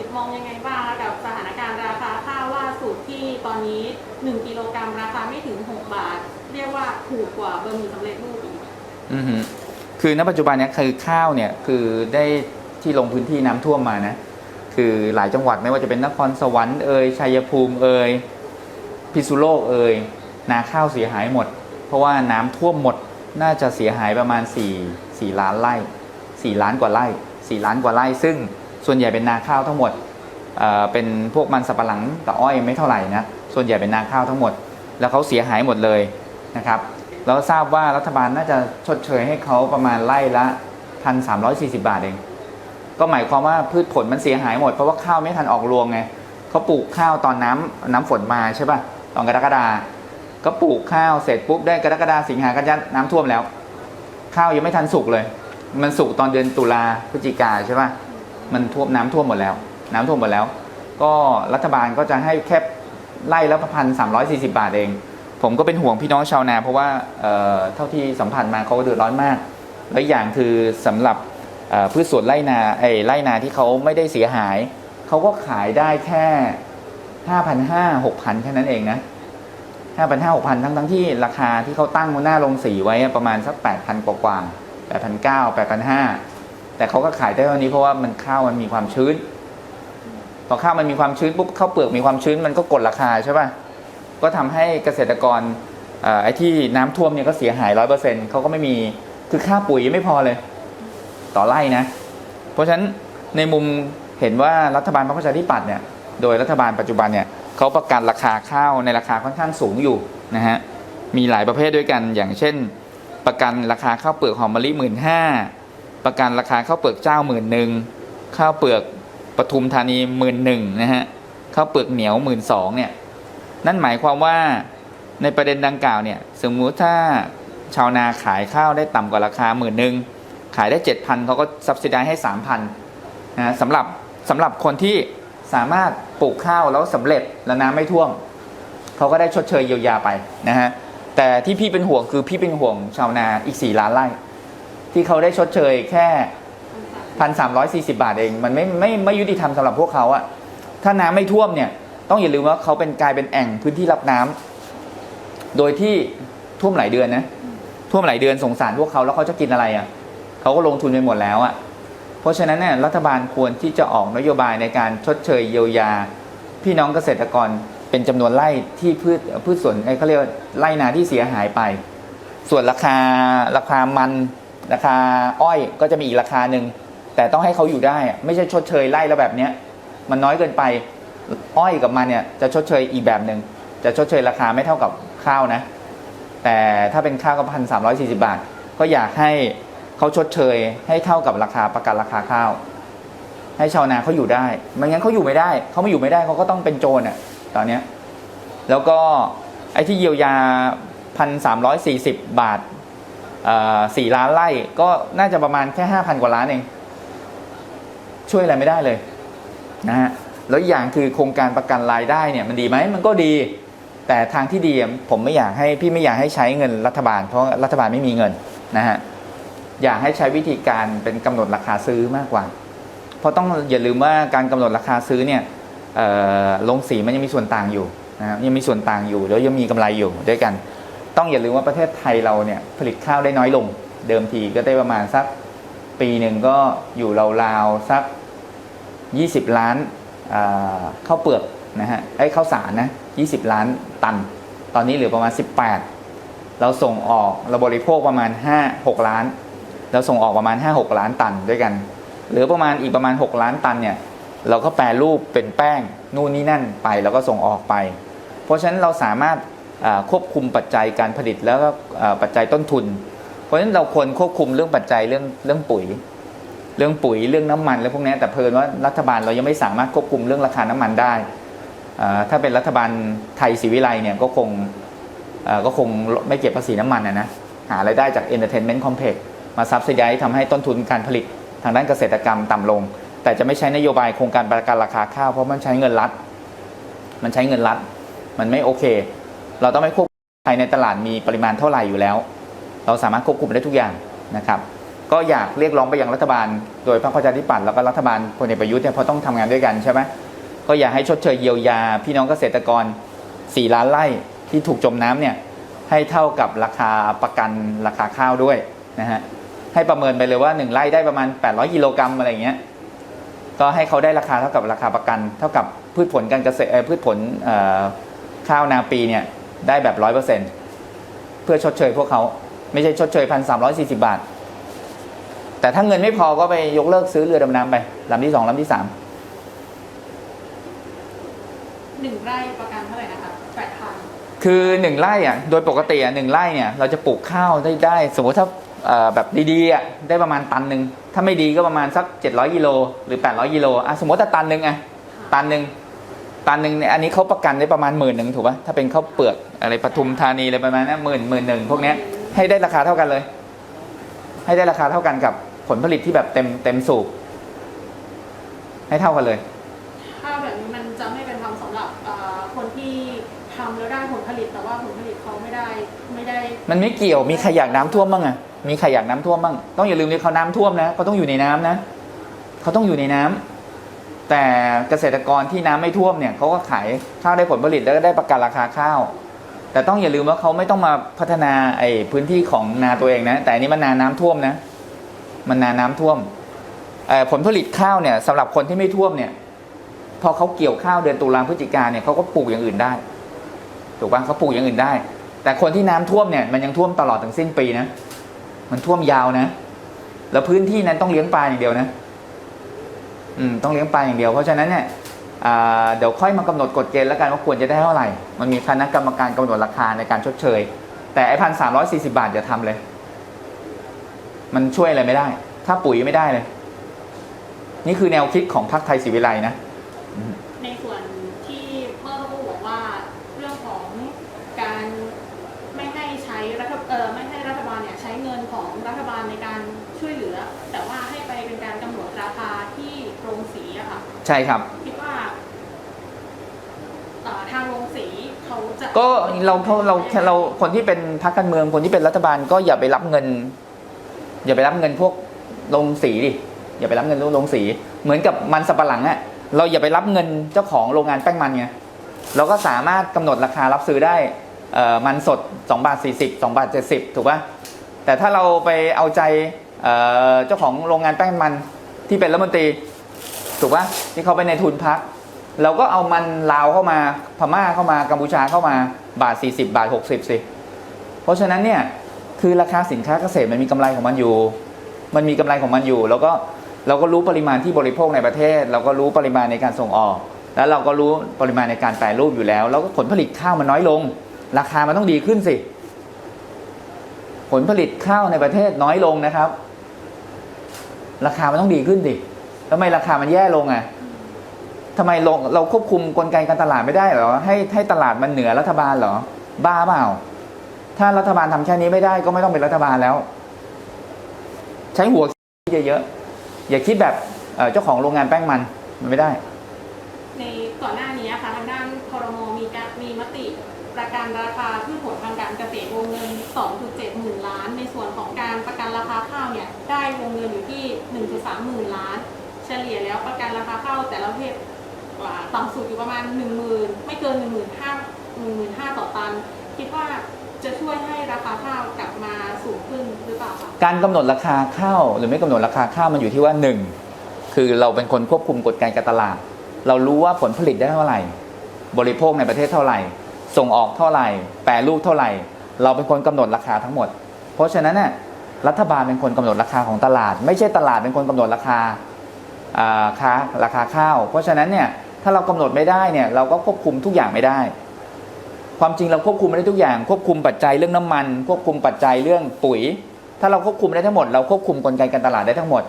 กิจมองยังไงบ้างคะกับสถานการณ์ราคาข้าวล่าสุดที่ตอนนี้ 1 กิโลกรัมราคาไม่ถึง 6 บาท เรียกว่าถูกกว่าบะหมี่สำเร็จรูปอีกอือหือคือณปัจจุบันเนี้คือข้าวเนี่ยคือได้ที่ลงพื้นที่น้ำท่วมมานะ คือหลายจังหวัดไม่ว่าจะเป็นนครสวรรค์เอ่ยชัยภูมิเอ่ยพิษุโลกเอ่ยนาข้าวเสียหายหมด เพราะว่าน้ำท่วมหมดน่าจะเสียหายประมาณ4 4ล้านไร่4ล้านกว่าไร่4ล้านกว่าไร่ซึ่ง ส่วนใหญ่เป็นนาข้าวทั้งหมดเเป็นพวกมันสับปะหลังกับอ้อยไม่เท่าไหร่นะส่วนใหญ่เป็นนาข้าวทั้งหมด แล้วเขาเสียหายหมดเลยนะครับเราทราบว่ารัฐบาลน่าจะชดเชยให้เขาประมาณไร่ละ1,340บาทเอง ก็หมายความว่าพืชผลมันเสียหายหมดเพราะว่าข้าวไม่ทันออกรวงไงเขาปลูกข้าวตอนน้ำน้ำฝนมาใช่ป่ะตอนกรกฎาก็ปลูกข้าวเสร็จปุ๊บได้กรกฎาสิงหากันยาน้ำท่วมแล้ว ข้าวยังไม่ทันสุกเลย มันสุกตอนเดือนตุลาพฤศจิกาใช่ป่ะ มันท่วมน้ำท่วมหมดแล้ว น้ำท่วมหมดแล้ว ก็รัฐบาลก็จะให้แค่ไร่ละพันสามร้อยสี่สิบาทเอง ผมก็เป็นห่วงพี่น้องชาวนา เพราะว่าเอ่อเท่าที่สัมผัสมาเขาก็เดือดร้อนมาก และอย่างคือสำหรับพืชสวนไร่นาไอ้ไร่นาที่เขาไม่ได้เสียหาย เขาก็ขายได้แค่ห้าพันห้าหกพันแค่นั้นเองนะห้าพันห้าหกพันทั้งทั้งที่ราคาที่เขาตั้งหน้าลงสีไว้ประมาณสักแปดพันกว่าแปดพันเก้าแปดพันห้า แต่เขาก็ขายได้เท่านี้เพราะว่ามันข้าวมันมีความชื้น พอข้าวมันมีความชื้นปุ๊บข้าวเปลือกมีความชื้นมันก็กดราคาใช่ป่ะก็ทำให้เกษตรกรอไอ้ที่น้ำท่วมเนี่ยก็เสียหายร้อยเปอร์เซ็นต์เขาก็ไม่มีคือค่าปุ๋ยไม่พอเลย ต่อไร่นะ เพราะฉะนั้นในมุมเห็นว่ารัฐบาลพรรคประชาธิปัตย์เนี่ยโดยรัฐบาลปัจจุบันเนี่ยเขาประกันราคาข้าวในราคาค่อนข้างสูงอยู่นะฮะมีหลายประเภทด้วยกันอย่างเช่น ประกันราคาข้าวเปลือกหอมมะลิหมื่นห้า ประกันราคาข้าวเปลือกเจ้าหมื่นหนึ่งข้าวเปลือกปทุมธานีหมื่นหนึ่งนะฮะข้าวเปลือกเหนียวหมื่นสองเนี่ยนั่นหมายความว่าในประเด็นดังกล่าวเนี่ยสมมุติถ้าชาวนาขายข้าวได้ต่ำกว่าราคาหมื่นหนึ่งขายได้7,000เขาก็ซับซิได้ให้3,000นะฮะสำหรับสำหรับคนที่สามารถปลูกข้าวแล้วสำเร็จแล้วน้ำไม่ท่วมเขาก็ได้ชดเชยเยียวยาไปนะฮะแต่ที่พี่เป็นห่วงคือพี่เป็นห่วงชาวนาอีก4ล้านไร่ ที่เขาได้ชดเชยแค่1,340บาทเอง มันไม่ไม่ไม่ยุติธรรมสำหรับพวกเขาอะถ้าน้ำไม่ท่วมเนี่ย ต้องอย่าลืมว่าเขาเป็นกลายเป็นแอ่งพื้นที่รับน้ำโดยที่ท่วมหลายเดือนนะท่วมหลายเดือนสงสารพวกเขาแล้วเขาจะกินอะไรอะ่ะเขาก็ลงทุนไปหมดแล้วอะ่ะเพราะฉะนั้นเนี่ยรัฐบาลควรที่จะออกนโยบายในการชดเชยเยียวยา พี่น้องเกษตรกรเป็นจำนวนไร่ที่พืชพืชสวนไอ้เขาเรียกไร่นาที่เสียหายไป ส่วนราคาราคามัน ราคาอ้อยก็จะมีอีกราคาหนึ่งแต่ต้องให้เขาอยู่ได้ ไม่ใช่ชดเชยไร่แล้วแบบเนี้ยมันน้อยเกินไปอ้อยกับมันเนี่ยจะชดเชยอีกแบบหนึ่งจะชดเชยราคาไม่เท่ากับข้าวนะ แต่ถ้าเป็นข้าวก็พันสามร้อยสี่สิบาท ก็อยากให้เขาชดเชยให้เท่ากับราคาประกันราคาข้าว ให้ชาวนาเขาอยู่ได้ไม่งั้นเขาอยู่ไม่ได้เขาไม่อยู่ไม่ได้เขาก็ต้องเป็นโจรอะตอนเนี้ยแล้วก็ไอ้ที่เยียวยาพันสามร้อยสี่สิบบาท สี่ล้านไร่ก็น่าจะประมาณแค่ห้าพันกว่าล้านเอง ช่วยอะไรไม่ได้เลยนะฮะแล้วอย่างคือโครงการประกันรายได้เนี่ยมันดีไหมมันก็ดี แต่ทางที่ดีผมไม่อยากให้พี่ไม่อยากให้ใช้เงินรัฐบาล เพราะรัฐบาลไม่มีเงินนะฮะอยากให้ใช้วิธีการเป็นกำหนดราคาซื้อมากกว่า เพราะต้องอย่าลืมว่าการกำหนดราคาซื้อเนี่ยลงสีมันยังมีส่วนต่างอยู่นะครับยังมีส่วนต่างอยู่แล้วยังมีกำไรอยู่ด้วยกัน ต้องอย่าลืมว่าประเทศไทยเราเนี่ยผลิตข้าวได้น้อยลง เดิมทีก็ได้ประมาณสักปีหนึ่งก็อยู่ราวๆสัก 20 ล้านข้าวเปลือกนะฮะไอ้ข้าวสารนะ20 ล้านตัน ตอนนี้เหลือประมาณ 18 เราส่งออกเราบริโภคประมาณ 5 6 ล้าน เราส่งออกประมาณ 5 6 ล้านตันด้วยกันหลือประมาณอีกประมาณ 6 ล้านตันเนี่ยเราก็แปรรูปเป็นแป้งนู่นนี่นั่นไปแล้วก็ส่งออกไป เพราะฉะนั้นเราสามารถ ควบคุมปัจจัยการผลิตแล้วก็ปัจจัยต้นทุน เพราะฉะนั้นเราควรควบคุมเรื่องปัจจัยเรื่องเรื่องปุ๋ย เรื่องปุ๋ยเรื่องน้ำมันและพวกนี้แต่เพลินว่ารัฐบาลเรายังไม่สามารถควบคุมเรื่องราคาน้ำมันได้ ถ้าเป็นรัฐบาลไทยศรีวิไลเนี่ยก็คงก็คงไม่เก็บภาษีน้ำมันนะนะหารายได้จาก Entertainment Complex มาซับซิไดทำให้ต้นทุนการผลิตทางด้านเกษตรกรรมต่ำลง แต่จะไม่ใช้นโยบายโครงการประกันราคาข้าวเพราะมันใช้เงินรัฐ มันใช้เงินรัฐ มันไม่โอเค เราต้องไม่ควบคุมภายในตลาดมีปริมาณเท่าไหร่อยู่แล้ว เราสามารถควบคุมได้ทุกอย่างนะครับ ก็อยากเรียกร้องไปยังรัฐบาล โดยพรรคประชาธิปัตย์แล้วก็รัฐบาลพลเอกประยุทธ์เนี่ยเพราะต้องทำงานด้วยกันใช่ไหมก็อยากให้ชดเชยเยียวยา พี่น้องเกษตรกร 4 ล้านไร่ที่ถูกจมน้ำเนี่ยให้เท่ากับราคาประกันราคาข้าวด้วยนะฮะให้ประเมินไปเลยว่า 1ไร่ได้ประมาณ 800กิโลกรัมอะไรเงี้ยก็ให้เขาได้ราคาเท่ากับราคาประกัน เท่ากับพืชผลการเกษตรพืชผลข้าวนาปีเนี่ย ได้แบบร้อยเปอร์เซ็นต์เพื่อชดเชยพวกเขาไม่ใช่ชดเชยพันสามร้อยสี่สิบาท แต่ถ้าเงินไม่พอก็ไปยกเลิกซื้อเรือดำน้ำไปลำที่สองลำที่สามหนึ่งไร่ประกันเท่าไหร่นะคะแปดพันคือหนึ่งไร่อะโดยปกติอะหนึ่งไร่เนี่ยเราจะปลูกข้าวได้ได้ สมมติถ้าเอ่อแบบดีๆอะได้ประมาณตันหนึ่งถ้าไม่ดีก็ประมาณสัก 700กิโลหรือ 800กิโลอะสมมติถ้าตันหนึ่งอะตันหนึ่ง ตันหนึ่งเนี่ยอันนี้เขาประกันได้ประมาณหมื่นหนึ่งถูกป่ะถ้าเป็นข้าวเปลือกอะไรปทุมธานีอะไรประมาณนั้นหมื่นหมื่นหนึ่งพวกเนี้ยให้ได้ราคาเท่ากันเลย ให้ได้ราคาเท่ากันกับผลผลิตที่แบบเต็มเต็มสูบให้เท่ากันเลยถ้าแบบนี้มันจะไม่เป็นธรรมสำหรับเอ่อคนที่ทำแล้วได้ผลผลิตแต่ว่าผลผลิตเขาไม่ได้ไม่ได้ มันไม่เกี่ยวมีใครอยากน้ำท่วมบ้างอะมีใครอยากน้ำท่วมบ้างต้องอย่าลืมเลยเขาน้ำท่วมนะเขาต้องอยู่ในน้ำนะเขาต้องอยู่ในน้ำ แต่เกษตรกรที่น้ำไม่ท่วมเนี่ยเขาก็ขายข้าวได้ผลผลิตแล้วก็ได้ประกันราคาข้าว แต่ต้องอย่าลืมว่าเขาไม่ต้องมาพัฒนาไอ้พื้นที่ของนาตัวเองนะ แต่อันนี้มันนาน้ำท่วมนะ มันนาน้ำท่วมผลผลิตข้าวเนี่ยสำหรับคนที่ไม่ท่วมเนี่ย พอเขาเกี่ยวข้าวเดือนตุลาพฤศจิกาเนี่ยเขาก็ปลูกอย่างอื่นได้ถูกป่ะเขาปลูกอย่างอื่นได้ แต่คนที่น้ำท่วมเนี่ยมันยังท่วมตลอดถึงสิ้นปีนะมันท่วมยาวนะ แล้วพื้นที่นั้นต้องเลี้ยงปลาอย่างเดียวนะ อืมต้องเลี้ยงปลาอย่างเดียว เพราะฉะนั้นเนี่ยเดี๋ยวค่อยมากำหนดกฎเกณฑ์แล้วกันว่าควรจะได้เท่าไหร่ มันมีคณะกรรมการกำหนดราคาในการชดเชย แต่ไอ้พันสามร้อยสี่สิบาทอย่าทำเลย มันช่วยอะไรไม่ได้ค่าปุ๋ยไม่ได้เลย นี่คือแนวคิดของพรรคไทยศรีวิไลนะ ในส่วนที่เมื่อสักครู่บอกว่าเรื่องของการไม่ให้ใช้รัฐเออไม่ให้รัฐบาลเนี่ยใช้เงินของรัฐบาลในการ ใช่ครับ คิดว่าเอ่อทางโรงสีเขาจะก็เราเราเราเราคนที่เป็นพรรคการเมืองคนที่เป็นรัฐบาลก็อย่าไปรับเงิน อย่าไปรับเงินพวกลงสีดิอย่าไปรับเงินลงสี เหมือนกับมันสับปะหลังอะเราอย่าไปรับเงินเจ้าของโรงงานแป้งมันไงเราก็สามารถกำหนดราคารับซื้อได้เอ่อมันสด2บาท40 2บาท70ถูกปะแต่ถ้าเราไปเอาใจเอ่อเจ้าของโรงงานแป้งมันที่เป็นรัฐมนตรี ถูกปะที่เขาไปในทุนพัก เราก็เอามันลาวเข้ามาพม่าเข้ามากัมพูชาเข้ามาบาท 40 บาท 60 สิ เพราะฉะนั้นเนี่ยคือราคาสินค้าเกษตรมันมีกำไรของมันอยู่ มันมีกำไรของมันอยู่ แล้วก็เราก็รู้ปริมาณที่บริโภคในประเทศ เราก็รู้ปริมาณในการส่งออก แล้วเราก็รู้ปริมาณในการแปรรูปอยู่แล้ว แล้วก็ผลผลิตข้าวมันน้อยลง ราคามันต้องดีขึ้นสิ ผลผลิตข้าวในประเทศน้อยลงนะครับ ราคามันต้องดีขึ้นสิ ทำไมราคามันแย่ลงอะทำไมเราเราควบคุมกลไกการตลาดไม่ได้เหรอ ให้ให้ตลาดมันเหนือรัฐบาลเหรอ บ้าเปล่า ถ้ารัฐบาลทำแค่นี้ไม่ได้ก็ไม่ต้องเป็นรัฐบาลแล้ว ใช้หัวคิดเยอะๆอย่าคิดแบบเอ่อเจ้าของโรงงานแป้งมันมันไม่ได้ ในก่อนหน้านี้ค่ะทางด้านคอรมอมีการมีมติประกันราคาพืชผลทางการเกษตรวงเงิน 2.7 หมื่นล้าน ในส่วนของการประกันราคาข้าวเนี่ยได้วงเงินอยู่ที่ 1.3 หมื่นล้าน เฉลี่ยแล้วประกันราคาข้าวแต่ละประเภทต่ำสุดอยู่ประมาณ 1 0,000 ไม่เกิน 1 5 0 0 0 15,000ต่อตัน คิดว่าจะช่วยให้ราคาข้าวกลับมาสูงขึ้นหรือเปล่าคะการกำหนดราคาข้าวหรือไม่กำหนดราคาข้าวมันอยู่ที่ว่าหนึ่งคือเราเป็นคนควบคุมกฎการการตลาด เรารู้ว่าผลผลิตได้เท่าไหร่ บริโภคในประเทศเท่าไหร่ ส่งออกเท่าไหร่ แปรรูปเท่าไหร่ เราเป็นคนกำหนดราคาทั้งหมด เพราะฉะนั้นน่ะรัฐบาลเป็นคนกำหนดราคาของตลาด ไม่ใช่ตลาดเป็นคนกำหนดราคา ค้าราคาข้าว เพราะฉะนั้นเนี่ยถ้าเรากำหนดไม่ได้เนี่ยเราก็ควบคุมทุกอย่างไม่ได้ ความจริงเราควบคุมไม่ได้ทุกอย่าง ควบคุมปัจจัยเรื่องน้ำมัน ควบคุมปัจจัยเรื่องปุ๋ย ถ้าเราควบคุมได้ทั้งหมด เราควบคุมกลไกการตลาดได้ทั้งหมด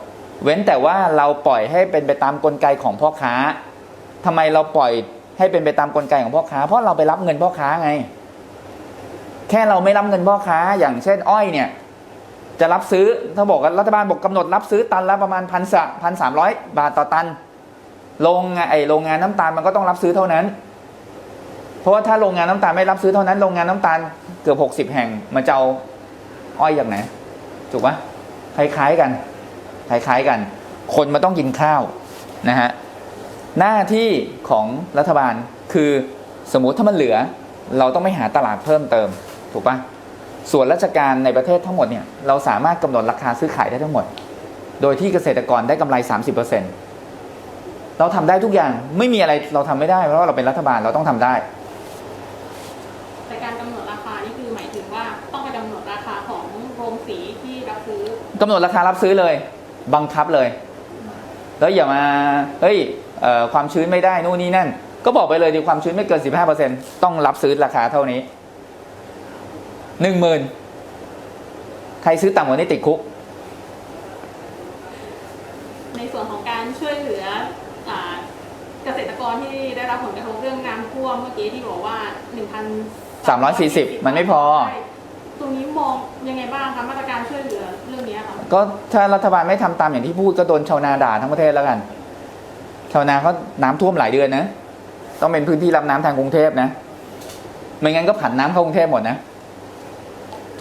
เว้นแต่ว่าเราปล่อยให้เป็นไปตามกลไกของพ่อค้าทำไมเราปล่อยให้เป็นไปตามกลไกของพ่อค้า เพราะเราไปรับเงินพ่อค้าไง แค่เราไม่รับเงินพ่อค้า อย่างเช่น อ้อยเนี่ย จะรับซื้อถ้าบอกว่ารัฐบาลบอกกำหนดรับซื้อตันละประมาณพันสพันสามร้อยบาทต่อตันโรงงานไอโรงงานน้ำตาลมันก็ต้องรับซื้อเท่านั้น เพราะว่าถ้าโรงงานน้ำตาลไม่รับซื้อเท่านั้นโรงงานน้ำตาลเกือบหกสิบแห่งมันจะเอาอ้อยอย่างไหนถูกปะคล้ายๆกันคล้ายๆกัน คนมันต้องกินข้าวนะฮะหน้าที่ของรัฐบาลคือสมมุติถ้ามันเหลือ เราต้องไม่หาตลาดเพิ่มเติม ถูกปะ ส่วนราชการในประเทศทั้งหมดเนี่ยเราสามารถกำหนดราคาซื้อขายได้ทั้งหมด โดยที่เกษตรกรได้กำไร 30%เราทำได้ทุกอย่างไม่มีอะไรเราทำไม่ได้ เพราะว่าเราเป็นรัฐบาลเราต้องทำได้แต่การกำหนดราคานี่คือหมายถึงว่าต้องไปกำหนดราคาของโรงสีที่รับซื้อกำหนดราคารับซื้อเลย บังคับเลย แล้วอย่ามาเฮ้ยเอ่อความชื้นไม่ได้นู่นนี่นั่น ก็บอกไปเลยดีความชื้นไม่เกิน 15%ต้องรับซื้อราคาเท่านี้ หนึ่งหมื่นใครซื้อต่ำกว่านี้ติดคุก ในส่วนของการช่วยเหลืออ่าเกษตรกรที่ได้รับผลกระทบเรื่องน้ำท่วมเมื่อกี้ที่บอกว่า 1,340 มันไม่พอ ตรงนี้มองยังไงบ้างคะมาตรการช่วยเหลือเรื่องนี้ค่ะก็ถ้ารัฐบาลไม่ทำตามอย่างที่พูดก็โดนชาวนาด่าทั้งประเทศแล้วกัน ชาวนาเขาน้ำท่วมหลายเดือนนะ ต้องเป็นพื้นที่รับน้ำทางกรุงเทพนะ ไม่งั้นก็ผันน้ำเข้ากรุงเทพหมดนะ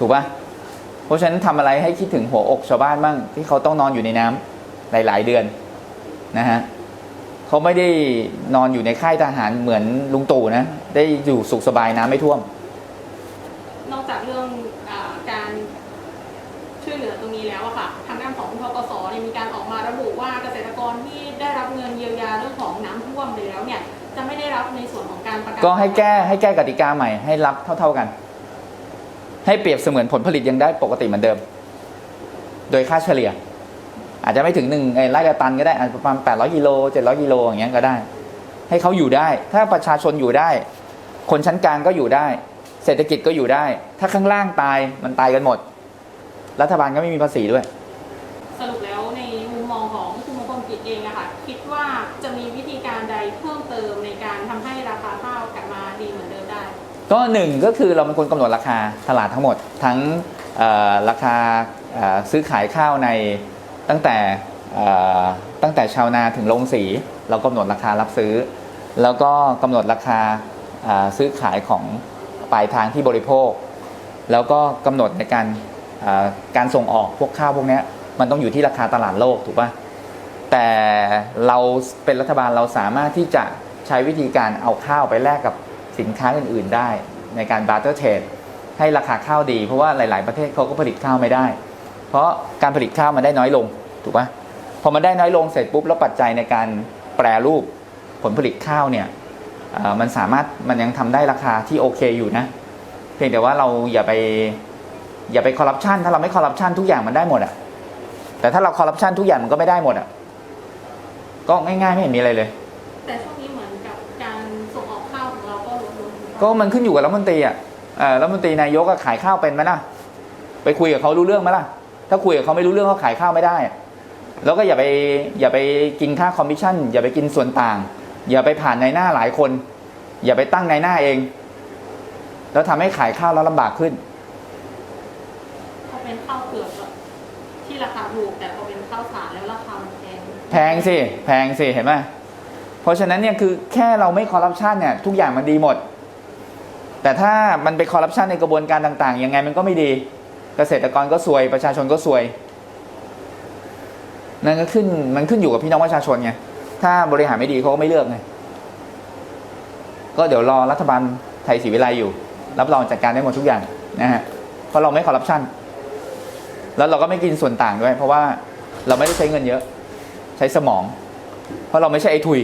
ถูกปะเพราะฉะนั้นทำอะไรให้คิดถึงหัวอกชาวบ้านบ้างที่เขาต้องนอนอยู่ในน้ำหลาย ๆ เดือนนะฮะเขาไม่ได้นอนอยู่ในค่ายทหารเหมือนลุงตู่นะ ได้อยู่สุขสบายน้ำไม่ท่วม นอกจากเรื่องอาการช่วยเหลือตรงนี้แล้วอะค่ะ ทางด้านของทกสเนี่ยมีการออกมาระบุว่าเกษตรกรที่ได้รับเงินเยียวยาเรื่องของน้ำท่วมไปแล้วเนี่ยจะไม่ได้รับในส่วนของการประกันก็ให้แก้ให้แก้กติกาใหม่ให้รับเท่า ๆกัน ให้เปรียบเสมือนผลผลิตยังได้ปกติเหมือนเดิม โดยค่าเฉลี่ย อาจจะไม่ถึงหนึ่งไอ้ไร่ละตันก็ได้อาจจะประมาณ800กิโล700กิโลอย่างเงี้ยก็ได้ ให้เขาอยู่ได้ ถ้าประชาชนอยู่ได้ คนชั้นกลางก็อยู่ได้ เศรษฐกิจก็อยู่ได้ ถ้าข้างล่างตายมันตายกันหมด รัฐบาลก็ไม่มีภาษีด้วย สรุปแล้วในมุมมองของคุณมงคลกิจเองอะค่ะคิดว่าจะมีวิธีการใดเพิ่มเติมในการทำให้ ก็หนึ่งก็คือเราเป็นคนกำหนดราคาตลาดทั้งหมด ทั้งราคาซื้อขายข้าวในตั้งแต่ตั้งแต่ชาวนาถึงโรงสีเรากำหนดราคารับซื้อ แล้วก็กำหนดราคาซื้อขายของปลายทางที่บริโภค แล้วก็กำหนดในการการส่งออกพวกข้าวพวกนี้มันต้องอยู่ที่ราคาตลาดโลกถูกปะแต่เราเป็นรัฐบาลเราสามารถที่จะใช้วิธีการเอาข้าวไปแลกกับ สินค้าอื่น ๆ ได้ในการบาร์เตอร์เทรดให้ราคาข้าวดี เพราะว่าหลาย ๆ ประเทศเขาก็ผลิตข้าวไม่ได้ เพราะการผลิตข้าวมันได้น้อยลงถูกปะพอมันได้น้อยลงเสร็จปุ๊บแล้วปัจจัยในการแปรรูปผลผลิตข้าวเนี่ยมันสามารถมันยังทำได้ราคาที่โอเคอยู่นะ เพียงแต่ว่าเราอย่าไปอย่าไปคอร์รัปชันถ้าเราไม่คอร์รัปชันทุกอย่างมันได้หมดอะแต่ถ้าเราคอร์รัปชันทุกอย่างมันก็ไม่ได้หมดอะก็ง่ายๆไม่เห็นมีอะไรเลยแต่ช่วง ก็มันขึ้นอยู่กับรัฐมนตรีอะเอ่อรัฐมนตรีนายกก็ขายข้าวเป็นไหมล่ะ ไปคุยกับเขารู้เรื่องไหมล่ะ ถ้าคุยกับเขาไม่รู้เรื่องเขาขายข้าวไม่ได้อะแล้วก็อย่าไปอย่าไปกินค่าคอมมิชชั่น อย่าไปกินส่วนต่าง อย่าไปผ่านในหน้าหลายคน อย่าไปตั้งในหน้าเอง แล้วทำให้ขายข้าวแล้วลำบากขึ้นพอเป็นข้าวเปลือกอะที่ราคาถูกแต่พอเป็นข้าวสารแล้วราคามันแพง แพงสิ แพงสิ เห็นไหมเพราะฉะนั้นเนี่ยคือแค่เราไม่คอร์รัปชันเนี่ยทุกอย่างมันดีหมด แต่ถ้ามันไปคอร์รัปชันในกระบวนการต่างๆยังไงมันก็ไม่ดี เกษตรกรก็ซวยประชาชนก็ซวยนั่นก็ขึ้นมันขึ้นอยู่กับพี่น้องประชาชนไงถ้าบริหารไม่ดีเขาก็ไม่เลือกไงก็เดี๋ยวรอรัฐบาลไทยศรีวิไลอยู่ รับรองจัดการได้หมดทุกอย่างนะฮะเพราะเราไม่คอร์รัปชันแล้วเราก็ไม่กินส่วนต่างด้วย เพราะว่าเราไม่ได้ใช้เงินเยอะ ใช้สมอง เพราะเราไม่ใช่ไอ้ทุย